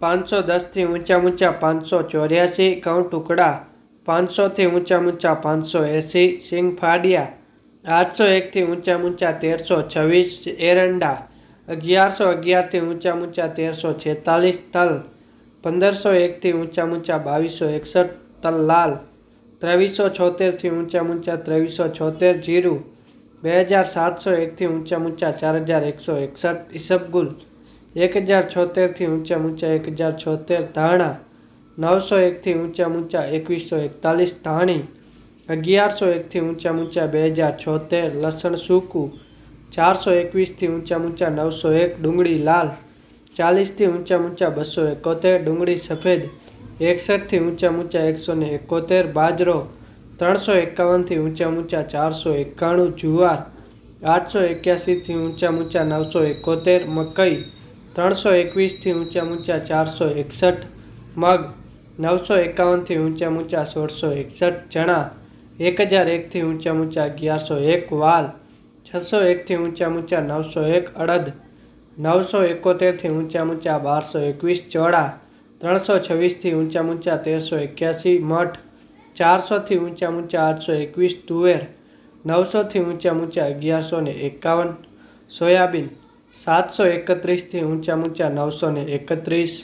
પાંચસો દસથી ઊંચા ઊંચા પાંચસો ચોર્યાસી ઘઉં ટુકડા પાંચસોથી ઊંચા ઊંચા પાંચસો એંસી સિંગ ફાડિયા આઠસો એકથી ઊંચા ઊંચા તેરસો છવ્વીસ એરંડા અગિયારસો અગિયારથી ઊંચા ઊંચા તેરસો છેતાલીસ તલ પંદરસો એકથી ઊંચા ઊંચા બાવીસો એકસઠ તલ લાલ ત્રેવીસો છોતેરથી ઊંચા ઊંચા ત્રેવીસો છોતેર જીરું બે હજાર સાતસો એકથી ઊંચા ઊંચા ચાર હજાર એકસો એકસઠ ઈસબગુલ એક હજાર છોતેરથી ઊંચા ઊંચા એક હજાર છોતેર ધાણા નવસો એકથી ઊંચા ઊંચા એકવીસો એકતાલીસ ધાણી અગિયારસો એકથી ઊંચા ઊંચા બે હજાર છોતેર લસણ સૂકું ચારસો એકવીસથી ઊંચા ઊંચા નવસો એક ડુંગળી લાલ ચાલીસથી ઊંચા ઊંચા બસો એકોતેર ડુંગળી સફેદ એકસઠથી ઊંચા ઊંચા એકસો ને એકોતેર બાજરો ત્રણસો એકાવનથી ઊંચા ઊંચા ચારસો એકાણું જુવાર આઠસો એક્યાસીથી ઊંચા ઊંચા નવસો એકોતેર મકઈ ત્રણસો એકવીસથી ઊંચા ઊંચા ચારસો એકસઠ મગ નવસો એકાવનથી ઊંચા ઊંચા સોળસો એકસઠ ચણા એક હજાર એકથી ઊંચા ઊંચા અગિયારસો એક વાલ છસો એકથી ઊંચા ઊંચા નવસો એક અડદ નવસો એકોતેરથી ઊંચા ઊંચા બારસો એકવીસ ચોળા ત્રણસો છવ્વીસથી ઊંચા ઊંચા તેરસો એક્યાસી મઠ ચારસોથી ઊંચા ઊંચા આઠસો એકવીસ તુવેર નવસોથી ઊંચા ઊંચા અગિયારસો ને એકાવન સોયાબીન સાતસો એકત્રીસથી ઊંચા ઊંચા નવસો એકત્રીસ.